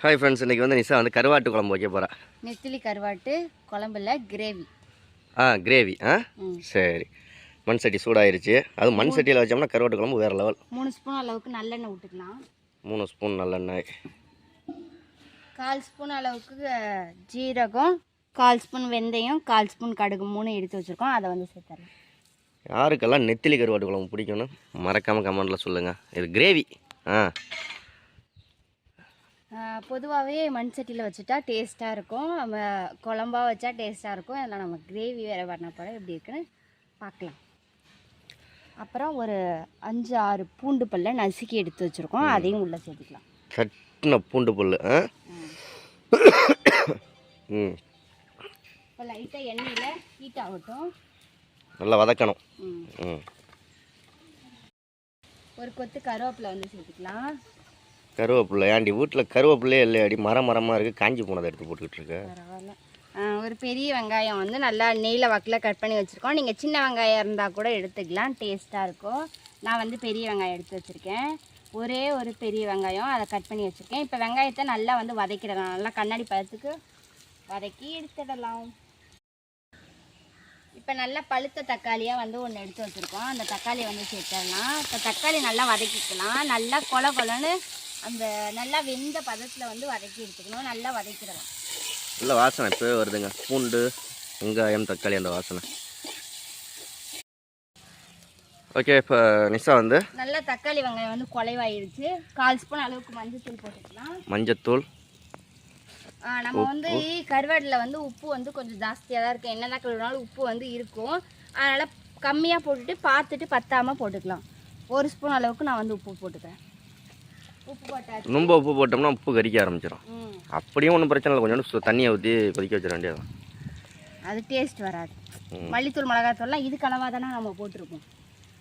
Hi friends இன்றைக்கி வந்து நிஷா வந்து கருவாட்டு குழம்பு வைக்க போகிறா நெத்திலி கருவாட்டு குழம்புல கிரேவி ஆ கிரேவி ஆ. சரி. மண் சட்டி சூடாயிருச்சு. அது மண் சட்டியில் வச்சோம்னா கருவாட்டு குழம்பு வேறு லெவல் மூணு ஸ்பூன் அளவுக்கு நல்லெண்ணெய் விட்டுக்கலாம் மூணு ஸ்பூன் நல்லெண்ணெய். கால் ஸ்பூன் அளவுக்கு ஜீரகம் கால் ஸ்பூன் வெந்தயம் கால் ஸ்பூன் கடுகு மூணு எடுத்து வச்சுருக்கோம். அதை வந்து சேர்த்துடலாம். யாருக்கெல்லாம் நெத்திலி கருவாட்டு குழம்பு பிடிக்கும்னு மறக்காமல் கமெண்டில் சொல்லுங்கள் இது கிரேவி ஆ. பொதுவாகவே மண் சட்டியில் வச்சுட்டா டேஸ்ட்டாக இருக்கும். நம்ம குழம்பா வச்சா டேஸ்ட்டாக இருக்கும். அதில் நம்ம கிரேவி வேறு பண்ண போட எப்படி இருக்குன்னு பார்க்கலாம். அப்புறம் ஒரு அஞ்சு ஆறு பூண்டு பல்ல நசுக்கி எடுத்து வச்சுருக்கோம். அதையும் உள்ளே சேர்த்துக்கலாம். சட்டின பூண்டு புல் ஆ? ம். இப்போ லைட்டாக எண்ணெயில் ஹீட் ஆகட்டும். நல்லா வதக்கணும். ம். ஒரு கொத்து கருவேப்பிலை வந்து சேர்த்துக்கலாம். கருவேப்பில்லை. ஏன்டி வீட்டில் கருவேப்பிள்ளையே இல்லையாடி? மரம் மரமாக இருக்குது காஞ்சி போனதை எடுத்து போட்டுக்கிட்டு இருக்க பரவாயில்ல ஒரு பெரிய வெங்காயம் வந்து நல்லா நெய்யில் வக்கில் கட் பண்ணி வச்சுருக்கோம். நீங்கள் சின்ன வெங்காயம் இருந்தால் கூட எடுத்துக்கலாம். டேஸ்ட்டாக இருக்கும். நான் வந்து பெரிய வெங்காயம் எடுத்து வச்சுருக்கேன். ஒரே ஒரு பெரிய வெங்காயம் அதை கட் பண்ணி வச்சுருக்கேன். இப்போ வெங்காயத்தை நல்லா வந்து வதக்கிடலாம் நல்லா கண்ணாடி பழத்துக்கு வதக்கி எடுத்துடலாம். இப்போ நல்லா பழுத்த தக்காளியாக வந்து ஒன்று எடுத்து வச்சுருக்கோம். அந்த தக்காளியை வந்து சேர்த்துடலாம். இப்போ தக்காளி நல்லா வதக்கிக்கலாம். நல்லா கொல கொலன்னு அந்த நல்லா வெந்த பதத்தில் வந்து வதக்கி எடுத்துக்கணும். நல்லா வதக்கிடலாம் நல்ல வாசனை இப்போவே வருதுங்க. பூண்டு வெங்காயம் தக்காளி அந்த வாசனை. ஓகே இப்போ நிஷா வந்து நல்லா தக்காளி வெங்காயம் வந்து குலைவாயிடுச்சு கால் ஸ்பூன் அளவுக்கு மஞ்சத்தூள் போட்டுக்கலாம். மஞ்சத்தூள். நம்ம வந்து கருவாடில் வந்து உப்பு வந்து கொஞ்சம் ஜாஸ்தியாக தான் இருக்குது என்னதான் கழுவினாலும் உப்பு வந்து இருக்கும். அதனால் கம்மியாக போட்டுட்டு பார்த்துட்டு பத்தாமல் போட்டுக்கலாம். ஒரு ஸ்பூன் அளவுக்கு நான் வந்து உப்பு போட்டுக்கிறேன். ரொம்ப உப்பு போட்டோம்னா உப்பு கறிக்க ஆரம்பிச்சிடும் ம். அப்படியும் ஒன்றும் பிரச்சனை இல்லை. கொஞ்சோண்டு தண்ணியை ஊற்றி கொதிக்க வச்சிட வேண்டியதான் அது டேஸ்ட் வராது. மல்லித்தூள் மிளகாத்தூள்லாம் இதுக்கு அளவாக தானே நம்ம போட்டிருக்கோம்.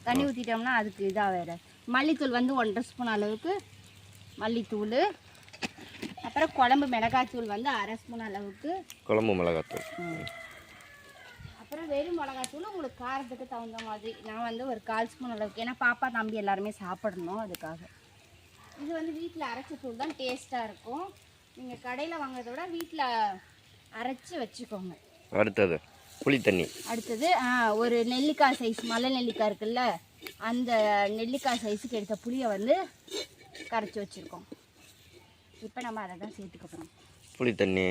தண்ணி ஊற்றிட்டோம்னா அதுக்கு இதாக வேறு. மல்லித்தூள் வந்து ஒன்றரை ஸ்பூன் அளவுக்கு மல்லித்தூள். அப்புறம் குழம்பு மிளகாத்தூள் வந்து அரை ஸ்பூன் அளவுக்கு. குழம்பு மிளகாத்தூள் அப்புறம் வெறும் மிளகாத்தூள் உங்களுக்கு காரத்துக்கு தகுந்த மாதிரி. நான் வந்து ஒரு கால் ஸ்பூன் அளவுக்கு. ஏன்னா பாப்பா தம்பி எல்லாருமே சாப்பிடணும் அதுக்காக. இது வந்து வீட்டில் அரைச்ச தூள் தான் டேஸ்ட்டாக இருக்கும். நீங்கள் கடையில் வாங்குறத விட வீட்டில் அரைச்சி வச்சுக்கோங்க. அடுத்தது புளி தண்ணி. அடுத்தது ஒரு நெல்லிக்காய் சைஸ் மலை நெல்லிக்காய் இருக்குல்ல அந்த நெல்லிக்காய் சைஸுக்கு எடுத்த புளியை வந்து கரைச்சி வச்சுருக்கோம். இப்போ நம்ம அதை தான் சேர்த்துக்க போகிறோம் புளி தண்ணி.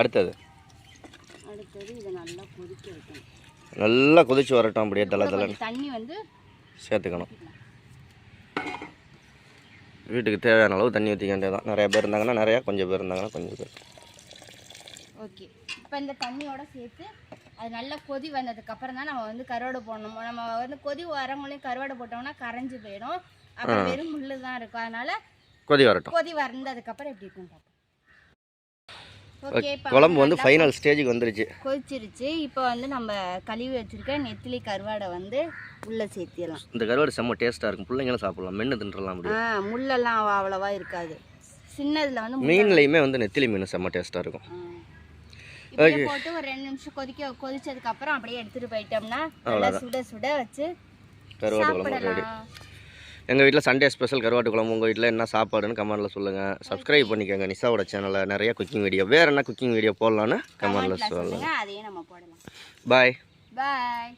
அடுத்தது. அடுத்தது இதை நல்லா கொதிக்க வைக்கணும். நல்லா கொதிச்சு வரட்டும் அப்படியே தலை தலை. தண்ணி வந்து சேர்த்துக்கணும். வீட்டுக்கு தேவையான அளவு தண்ணி ஊற்றிக்க வேண்டியதான் நிறைய பேர் இருந்தாங்கன்னா நிறையா கொஞ்சம் பேர் இருந்தாங்கன்னா கொஞ்சம் பேர். ஓகே. இப்போ இந்த தண்ணியோட சேர்த்து அது நல்லா கொதி வந்ததுக்கு அப்புறம் தான் நம்ம வந்து கருவாடு போடணும். நம்ம வந்து கொதி வரங்குள்ளேயும் கருவாடு போட்டோம்னா கரைஞ்சு போயிடும். அப்புறம் வெறும் முள்ளு தான் இருக்கும். அதனால கொதி வரட்டும். கொதி வந்ததுக்கு அப்புறம் எப்படி இருக்கும் பார்ப்போம் குழம்பு வந்து ஃபைனல் ஸ்டேஜுக்கு வந்துருச்சு. கொதிச்சிருச்சு. இப்போ வந்து நம்ம கழுவி வச்சிருக்க நெத்திலி கருவாடை வந்து உள்ளே சேர்த்திடலாம். இந்த கருவாடு செம்ம டேஸ்ட்டாக இருக்கும். பிள்ளைங்களும் சாப்பிடலாம். மென்று தின்றலாம் ஆ முள்ளெல்லாம் அவ- அவ்வளவா இருக்காது. சின்னதில் வந்து மீன்லையுமே வந்து நெத்திலி மீன் செம்ம டேஸ்ட்டாக இருக்கும். போட்டு ஒரு ரெண்டு நிமிஷம் கொதிக்க கொதிச்சதுக்கு அப்புறம் அப்படியே எடுத்துட்டு போயிட்டோம்னா நல்லா சுட சுட வச்சு சாப்பிடலாம். எங்கள் வீட்டில் சண்டே ஸ்பெஷல் கருவாட்டு குழம்பு. உங்கள் வீட்டில் என்ன சாப்பாடுன்னு கமெண்ட்டில் சொல்லுங்கள் சப்ஸ்கிரைப் பண்ணிக்கோங்க நிஷாவோட சேனலில் நிறைய குக்கிங் வீடியோ வேறு என்ன குக்கிங் வீடியோ போடலான்னு கமெண்ட்டில் கமெண்ட்ல சொல்லுங்கள் பாய் பாய்